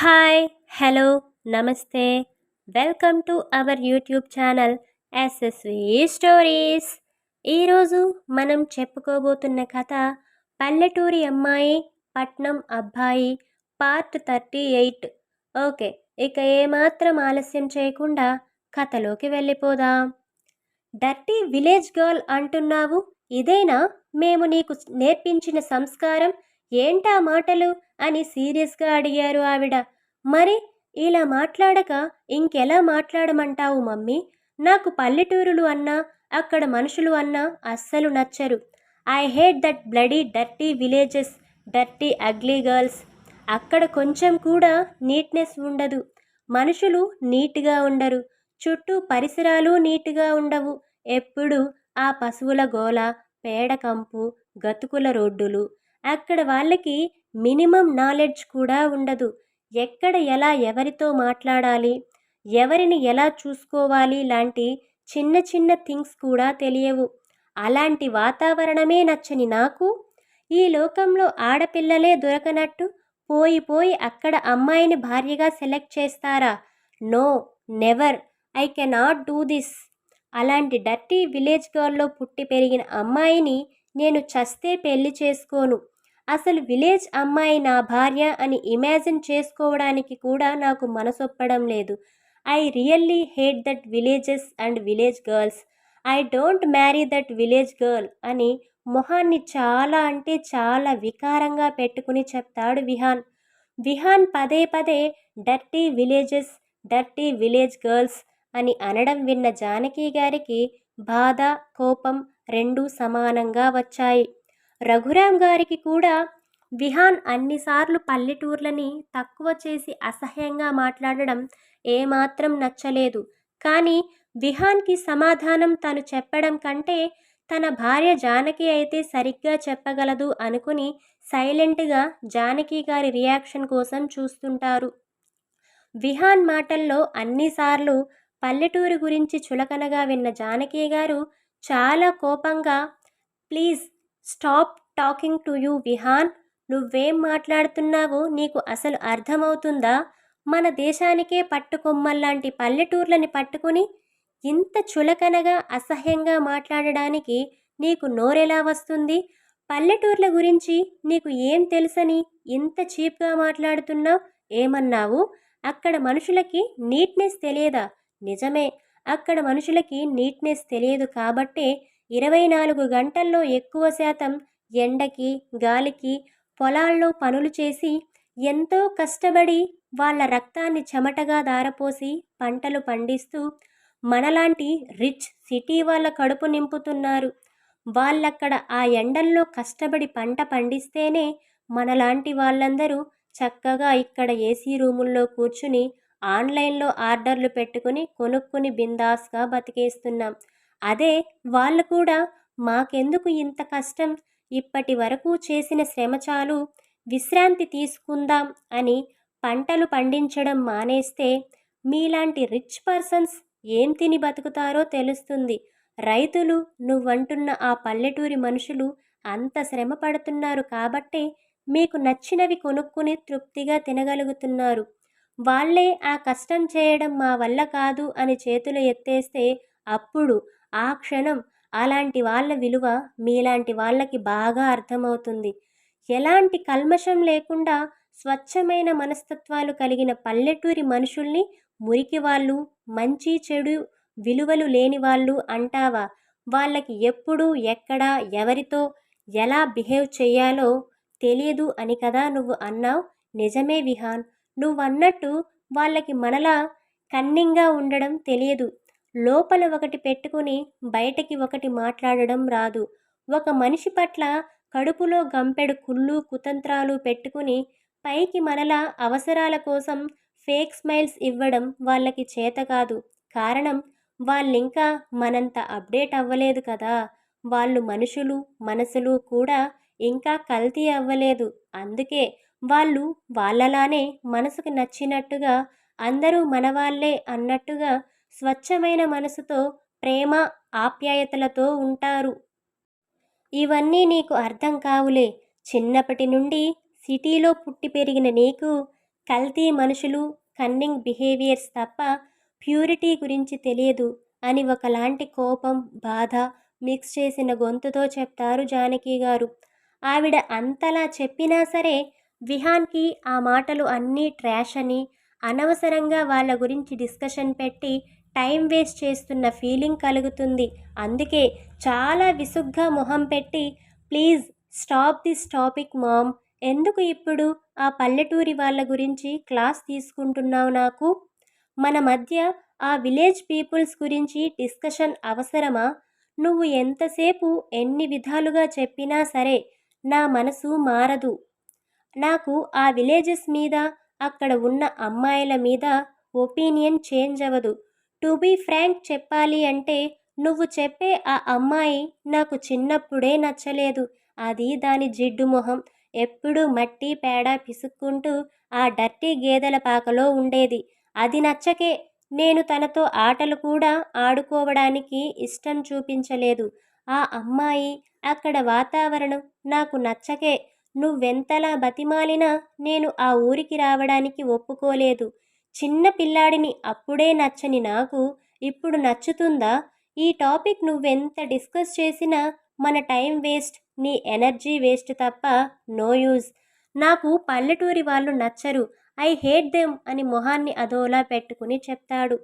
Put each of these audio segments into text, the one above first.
Hi hello నమస్తే. Welcome to our YouTube channel SSV stories ఈరోజు మనం చెప్పుకోబోతున్న కథ పల్లెటూరి అమ్మాయి పట్నం అబ్బాయి పార్ట్ థర్టీ ఎయిట్ ఓకే ఇక ఏమాత్రం ఆలస్యం చేయకుండా కథలోకి వెళ్ళిపోదాం. డర్టీ విలేజ్ గర్ల్ అంటున్నావు? ఇదేనా? మేము నీకు నేర్పించిన సంస్కారం ఏంటా మాటలు? అని సీరియస్గా అడిగారు ఆవిడ. మరి ఇలా మాట్లాడక ఇంకెలా మాట్లాడమంటావు మమ్మీ? నాకు పల్లెటూరులు అన్నా అక్కడ మనుషులు అన్నా అస్సలు నచ్చరు. I hate that bloody dirty villages dirty ugly girls. అక్కడ కొంచెం కూడా నీట్నెస్ ఉండదు. మనుషులు నీట్గా ఉండరు. చుట్టూ పరిసరాలు నీట్గా ఉండవు. ఎప్పుడు ఆ పశువుల గోల పేడ కంపు గతుకుల రోడ్డులు అక్కడ వాళ్ళకి మినిమం నాలెడ్జ్ కూడా ఉండదు. ఎక్కడ ఎలా ఎవరితో మాట్లాడాలి ఎవరిని ఎలా చూసుకోవాలి లాంటి చిన్న చిన్న థింగ్స్ కూడా తెలియవు. అలాంటి వాతావరణమే నచ్చని నాకు ఈ లోకంలో ఆడపిల్లలే దొరకనట్టు పోయి పోయి అక్కడ అమ్మాయిని భార్యగా సెలెక్ట్ చేస్తారా? No never I cannot do this. అలాంటి డర్టీ విలేజ్ గర్ల్లో పుట్టి పెరిగిన అమ్మాయిని నేను చస్తే పెళ్ళి చేసుకోను. అసలు విలేజ్ అమ్మాయి నా భార్య అని ఇమాజిన్ చేసుకోవడానికి కూడా నాకు మనసొప్పడం లేదు. I really hate that villages and village girls. I don't marry that village girl అని మొహాన్ని చాలా అంటే చాలా వికారంగా పెట్టుకుని చెప్తాడు విహాన్. విహాన్ పదే పదే dirty villages dirty village girls అని అనడం విన్న జానకి గారికి బాధ కోపం రెండూ సమానంగా వచ్చాయి. రఘురాం గారికి కూడా విహాన్ అన్నిసార్లు పల్లెటూర్లని తక్కువ చేసి అసహ్యంగా మాట్లాడడం ఏమాత్రం నచ్చలేదు. కానీ విహాన్కి సమాధానం తను చెప్పడం కంటే తన భార్య జానకి అయితే సరిగ్గా చెప్పగలదు అనుకుని సైలెంట్గా జానకి గారి రియాక్షన్ కోసం చూస్తుంటారు. విహాన్ మాటల్లో అన్నిసార్లు పల్లెటూరు గురించి చులకనగా విన్న జానకి గారు చాలా కోపంగా please stop talking to you Vihan. నువ్వేం మాట్లాడుతున్నావో నీకు అసలు అర్థమవుతుందా? మన దేశానికే పట్టుకొమ్మల్లాంటి పల్లెటూర్లని పట్టుకుని ఇంత చులకనగా అసహ్యంగా మాట్లాడడానికి నీకు నోరెలా వస్తుంది? పల్లెటూర్ల గురించి నీకు ఏం తెలుసని ఇంత చీప్గా మాట్లాడుతున్నావు? ఏమన్నావు? అక్కడ మనుషులకి నీట్నెస్ తెలియదా? నిజమే. అక్కడ మనుషులకి నీట్నెస్ తెలియదు కాబట్టే ఇరవై నాలుగు గంటల్లో ఎక్కువ శాతం ఎండకి గాలికి పొలాల్లో పనులు చేసి ఎంతో కష్టపడి వాళ్ళ రక్తాన్ని చెమటగా దారపోసి పంటలు పండిస్తూ మనలాంటి రిచ్ సిటీ వాళ్ళ కడుపు నింపుతున్నారు. వాళ్ళక్కడ ఆ ఎండల్లో కష్టపడి పంట పండిస్తేనే మనలాంటి వాళ్ళందరూ చక్కగా ఇక్కడ ఏసీ రూముల్లో కూర్చుని ఆన్లైన్లో ఆర్డర్లు పెట్టుకుని కొనుక్కుని బిందాస్గా బతికేస్తున్నాం. అదే వాళ్ళు కూడా మాకెందుకు ఇంత కష్టం? ఇప్పటి వరకు చేసిన శ్రమ చాలు విశ్రాంతి తీసుకుందాం అని పంటలు పండించడం మానేస్తే మీలాంటి రిచ్ పర్సన్స్ ఏం తిని బతుకుతారో తెలుస్తుంది. రైతులు నువ్వంటున్న ఆ పల్లెటూరి మనుషులు అంత శ్రమ పడుతున్నారు కాబట్టే మీకు నచ్చినవి కొనుక్కుని తృప్తిగా తినగలుగుతున్నారు. వాళ్ళే ఆ కష్టం చేయడం మా వల్ల కాదు అని చేతులు ఎత్తేస్తే అప్పుడు ఆ క్షణం అలాంటి వాళ్ళ విలువ మీలాంటి వాళ్ళకి బాగా అర్థమవుతుంది. ఎలాంటి కల్మషం లేకుండా స్వచ్ఛమైన మనస్తత్వాలు కలిగిన పల్లెటూరి మనుషుల్ని మురికి వాళ్ళు మంచి చెడు విలువలు లేని వాళ్ళు అంటావా? వాళ్ళకి ఎప్పుడు ఎక్కడ ఎవరితో ఎలా బిహేవ్ చేయాలో తెలియదు అని కదా నువ్వు అన్నావు? నిజమే విహాన్. నువ్వన్నట్టు వాళ్ళకి మనలా కన్నింగా ఉండడం తెలియదు. లోపల ఒకటి పెట్టుకుని బయటకి ఒకటి మాట్లాడడం రాదు. ఒక మనిషి పట్ల కడుపులో గంపెడు కుళ్ళు కుతంత్రాలు పెట్టుకుని పైకి మనలా అవసరాల కోసం ఫేక్ స్మైల్స్ ఇవ్వడం వాళ్ళకి చేత కాదు. కారణం వాళ్ళింకా మనంత అప్డేట్ అవ్వలేదు కదా. వాళ్ళు మనుషులు మనసులు కూడా ఇంకా కల్తీ అవ్వలేదు. అందుకే వాళ్ళు వాళ్ళలానే మనసుకు నచ్చినట్టుగా అందరూ మనవాళ్ళే అన్నట్టుగా స్వచ్ఛమైన మనసుతో ప్రేమ ఆప్యాయతలతో ఉంటారు. ఇవన్నీ నీకు అర్థం కావులే. చిన్నప్పటి నుండి సిటీలో పుట్టి పెరిగిన నీకు కల్తీ మనుషులు కన్నింగ్ బిహేవియర్స్ తప్ప ప్యూరిటీ గురించి తెలియదు అని ఒకలాంటి కోపం బాధ మిక్స్ చేసిన గొంతుతో చెప్తారు జానకి గారు. ఆవిడ అంతలా చెప్పినా సరే విహాన్కి ఆ మాటలు అన్నీ ట్రాష్ అని అనవసరంగా వాళ్ళ గురించి డిస్కషన్ పెట్టి టైం వేస్ట్ చేస్తున్న ఫీలింగ్ కలుగుతుంది. అందుకే చాలా విసుగ్గా మొహం పెట్టి please stop this topic mom. ఎందుకు ఇప్పుడు ఆ పల్లెటూరి వాళ్ళ గురించి క్లాస్ తీసుకుంటున్నావు నాకు? మన మధ్య ఆ విలేజ్ పీపుల్స్ గురించి డిస్కషన్ అవసరమా? నువ్వు ఎంతసేపు ఎన్ని విధాలుగా చెప్పినా సరే నా మనసు మారదు. నాకు ఆ విలేజెస్ మీద అక్కడ ఉన్న అమ్మాయిల మీద ఒపీనియన్ చేంజ్ అవ్వదు. టు బీ ఫ్రాంక్ చెప్పాలి అంటే నువ్వు చెప్పే ఆ అమ్మాయి నాకు చిన్నప్పుడే నచ్చలేదు. అది దాని జిడ్డు మొహం. ఎప్పుడూ మట్టి పేడ పిసుక్కుంటూ ఆ డర్టీ గేదెల పాకలో ఉండేది. అది నచ్చకే నేను తనతో ఆటలు కూడా ఆడుకోవడానికి ఇష్టం చూపించలేదు. ఆ అమ్మాయి అక్కడ వాతావరణం నాకు నచ్చకే. నువ్వెంతలా బతిమాలినా నేను ఆ ఊరికి రావడానికి ఒప్పుకోలేదు. చిన్న పిల్లాడిని అప్పుడే నచ్చని నాకు ఇప్పుడు నచ్చుతుందా? ఈ టాపిక్ నువ్వెంత డిస్కస్ చేసినా మన టైం వేస్ట్ నీ ఎనర్జీ వేస్ట్ తప్ప నో యూజ్. నాకు పల్లెటూరి వాళ్ళు నచ్చరు. ఐ హేట్ దెమ్ అని మొహాన్ని అదోలా పెట్టుకుని చెప్తాడు.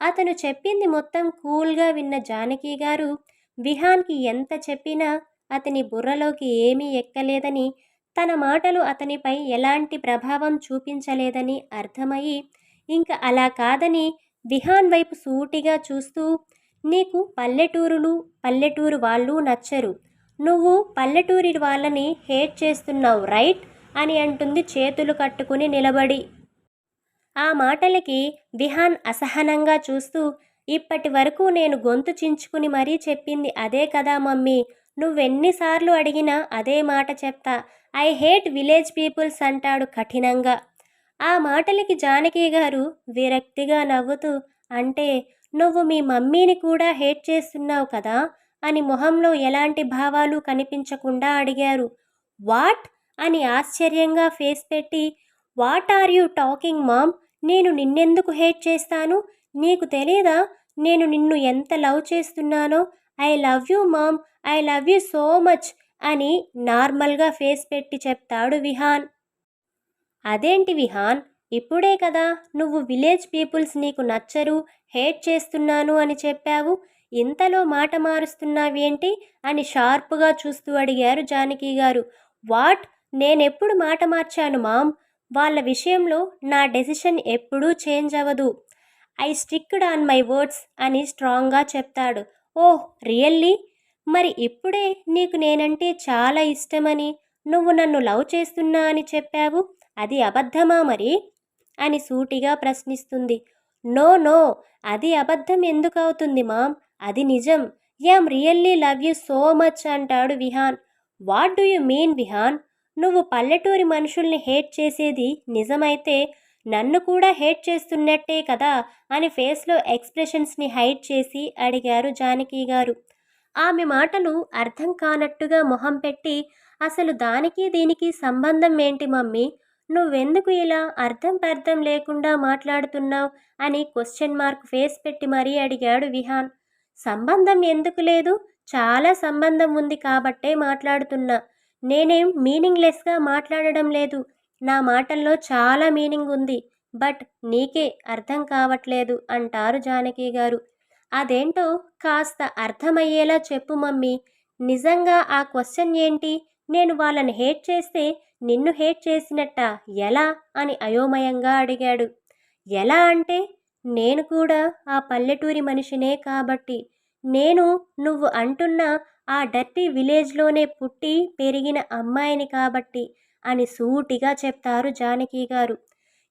అతను చెప్పింది మొత్తం కూల్గా విన్న జానకి గారు విహాన్కి ఎంత చెప్పినా అతని బుర్రలోకి ఏమీ ఎక్కలేదని తన మాటలు అతనిపై ఎలాంటి ప్రభావం చూపించలేదని అర్థమయ్యి ఇంకా అలా కాదని విహాన్ వైపు సూటిగా చూస్తూ నీకు పల్లెటూరులు పల్లెటూరు వాళ్ళు నచ్చరు. నువ్వు పల్లెటూరి వాళ్ళని హేట్ చేస్తున్నావు రైట్? అని అంటుంది చేతులు కట్టుకుని నిలబడి. ఆ మాటలకి విహాన్ అసహనంగా చూస్తూ ఇప్పటి వరకు నేను గొంతు చించుకుని మరీ చెప్పింది అదే కదా మమ్మీ. నువ్వెన్నిసార్లు అడిగినా అదే మాట చెప్తా. ఐ హేట్ విలేజ్ పీపుల్స్ అంటాడు కఠినంగా. ఆ మాటలకి జానకి గారు విరక్తిగా నవ్వుతూ అంటే నువ్వు మీ మమ్మీని కూడా హేట్ చేస్తున్నావు కదా అని మొహంలో ఎలాంటి భావాలు కనిపించకుండా అడిగారు. వాట్ అని ఆశ్చర్యంగా ఫేస్ పెట్టి what are you talking mom? నేను నిన్నెందుకు హేట్ చేస్తాను? నీకు తెలియదా నేను నిన్ను ఎంత లవ్ చేస్తున్నానో? I love you mom! I love you so much అని నార్మల్గా ఫేస్ పెట్టి చెప్తాడు విహాన్. అదేంటి విహాన్? ఇప్పుడే కదా నువ్వు విలేజ్ పీపుల్స్ నీకు నచ్చరు హేట్ చేస్తున్నాను అని చెప్పావు. ఇంతలో మాట మారుస్తున్నావేంటి? అని షార్ప్గా చూస్తూ అడిగారు జానకి గారు. వాట్? నేనెప్పుడు మాట మార్చాను మామ్? వాళ్ళ విషయంలో నా డెసిషన్ ఎప్పుడూ చేంజ్ అవ్వదు. I sticked on my words అని స్ట్రాంగ్గా చెప్తాడు. Oh really? మరి ఇప్పుడే నీకు నేనంటే చాలా ఇష్టమని? నువ్వు నన్ను లవ్ చేస్తున్నా అని చెప్పావు? అది అబద్ధమా మరి? అని సూటిగా ప్రశ్నిస్తుంది. నో నో అది అబద్ధం ఎందుకు అవుతుంది మామ్? అది నిజం. Am really love you so much అంటాడు Vihaan. What do you mean Vihaan? నువ్వు పల్లెటూరి మనుషుల్ని హేట్ చేసేది నిజమైతే నన్ను కూడా హేట్ చేస్తున్నట్టే కదా అని ఫేస్లో ఎక్స్ప్రెషన్స్ని హైడ్ చేసి అడిగారు జానకి గారు. ఆమె మాటలు అర్థం కానట్టుగా మొహం పెట్టి అసలు దానికి దీనికి సంబంధం ఏంటి మమ్మీ? నువ్వెందుకు ఇలా అర్థం పర్థం లేకుండా మాట్లాడుతున్నావు? అని క్వశ్చన్ మార్క్ ఫేస్ పెట్టి మరీ అడిగాడు విహాన్. సంబంధం ఎందుకు లేదు? చాలా సంబంధం ఉంది కాబట్టే మాట్లాడుతున్నా. నేనేం మీనింగ్లెస్గా మాట్లాడడం లేదు. నా మాటల్లో చాలా మీనింగ్ ఉంది. బట్ నీకే అర్థం కావట్లేదు అంటారు జానకి గారు. అదేంటో కాస్త అర్థమయ్యేలా చెప్పు మమ్మీ. నిజంగా ఆ క్వశ్చన్ ఏంటి? నేను వాళ్ళని హేట్ చేస్తే నిన్ను హేట్ చేసినట్ట ఎలా? అని అయోమయంగా అడిగాడు. ఎలా అంటే నేను కూడా ఆ పల్లెటూరి మనిషినే కాబట్టి. నేను నువ్వు అంటున్న ఆ డర్టీ విలేజ్లోనే పుట్టి పెరిగిన అమ్మాయిని కాబట్టి అని సూటిగా చెప్తారు జానకి గారు.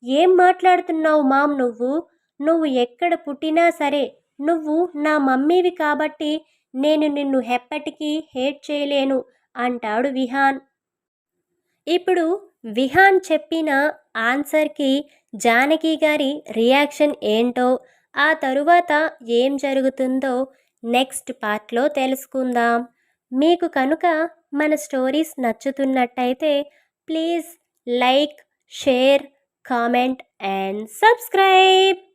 ఏం మాట్లాడుతున్నావు మామ్ నువ్వు? నువ్వు ఎక్కడ పుట్టినా సరే నువ్వు నా మమ్మీవి కాబట్టి నేను నిన్ను ఎప్పటికీ హేట్ చేయలేను. అంటాడు విహాన్. ఇప్పుడు విహాన్ చెప్పిన ఆన్సర్కి జానకి గారి రియాక్షన్ ఏంటో ఆ తరువాత ఏం జరుగుతుందో నెక్స్ట్ పార్ట్లో తెలుసుకుందాం. మీకు కనుక మన stories నచ్చుతున్నట్టయితే please like share comment and subscribe.